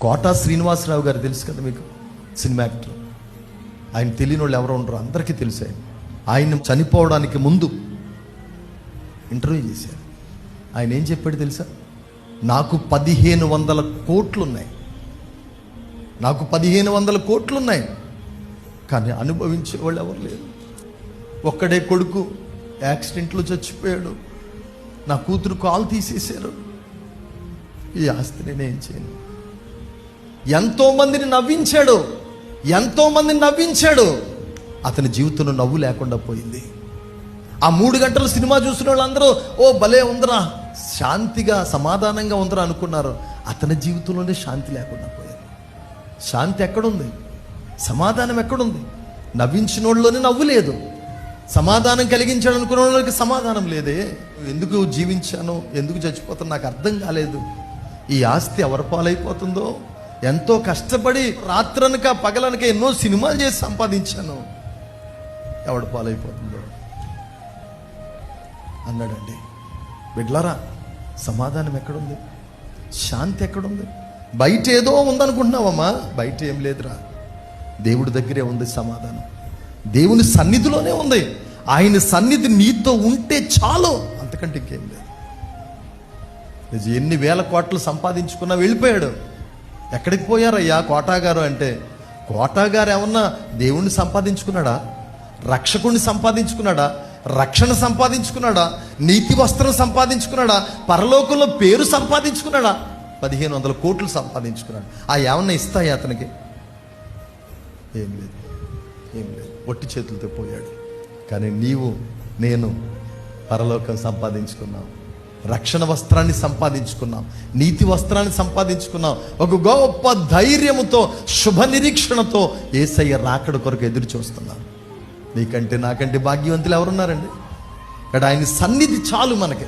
Quota Srinivasarao గారు తెలుసు కదా మీకు సినిమా యాక్టర్? ఆయన తెలియని వాళ్ళు ఎవరు ఉండరు అందరికీ తెలుసు. ఆయన ఆయన చనిపోవడానికి ముందు ఇంటర్వ్యూ చేశారు. ఆయన ఏం చెప్పాడు తెలుసా? నాకు పదిహేను వందల కోట్లు ఉన్నాయి నాకు పదిహేను వందల కోట్లున్నాయి. కానీ అనుభవించే వాళ్ళు ఎవరు లేరు. ఒక్కడే కొడుకు యాక్సిడెంట్లో చచ్చిపోయాడు. నా కూతురు కాలు తీసేశారు. ఈ ఆస్తి నేనేం చేయను. ఎంతో మందిని నవ్వించాడు. ఎంతో మందిని నవ్వించాడు. అతని జీవితంలో నవ్వు లేకుండా పోయింది. ఆ మూడు గంటలు సినిమా చూసిన వాళ్ళందరూ ఓ భలే ఉందరా శాంతిగా సమాధానంగా ఉందరా అనుకున్నారు. అతని జీవితంలోనే శాంతి లేకుండా పోయింది. శాంతి ఎక్కడుంది? సమాధానం ఎక్కడుంది? నవ్వించిన వాళ్ళలోనే నవ్వు లేదు. సమాధానం కలిగించాడు అనుకున్న వాళ్ళకి సమాధానం లేదే. ఎందుకు జీవించాను? ఎందుకు చచ్చిపోతాను? నాకు అర్థం కాలేదు. ఈ ఆస్తి ఎవరి పాలైపోతుందో ఎంతో కష్టపడి రాత్రనక పగలనక ఎన్నో సినిమాలు చేసి సంపాదించాను. ఎవడు పాలైపోతుందో. అన్నాడండి బిడ్లారా సమాధానం ఎక్కడుంది? శాంతి ఎక్కడుంది? బయట ఏదో ఉందనుకుంటున్నావమ్మా. బయట ఏం లేదురా. దేవుడి దగ్గరే ఉంది సమాధానం. దేవుని సన్నిధిలోనే ఉంది. ఆయన సన్నిధి నీతో ఉంటే చాలు. అంతకంటే ఇంకేం లేదు. నిజ ఎన్ని వేల కోట్లు సంపాదించుకున్నా వెళ్ళిపోయాడు. ఎక్కడికి పోయారయ్యా కోటాగారు అంటే? కోటాగారు ఏమన్నా దేవుణ్ణి సంపాదించుకున్నాడా? రక్షకుణ్ణి సంపాదించుకున్నాడా? రక్షణ సంపాదించుకున్నాడా? నీతి వస్త్రం సంపాదించుకున్నాడా? పరలోకంలో పేరు సంపాదించుకున్నాడా? పదిహేను వందల కోట్లు సంపాదించుకున్నాడు. ఆ ఏమన్నా ఇస్తాయి అతనికి? ఏం లేదు. ఏం లేదు. ఒట్టి చేతులతో పోయాడు. కానీ నీవు నేను పరలోకం సంపాదించుకున్నావు రక్షణ వస్త్రాన్ని సంపాదించుకున్నాం నీతి వస్త్రాన్ని సంపాదించుకున్నాం. ఒక గొప్ప ధైర్యముతో శుభ నిరీక్షణతో ఏసయ్య రాకడ కొరకు ఎదురు చూస్తున్నాం నీకంటే నాకంటే భాగ్యవంతులు ఎవరున్నారండి? ఇక్కడ ఆయన సన్నిధి చాలు మనకి.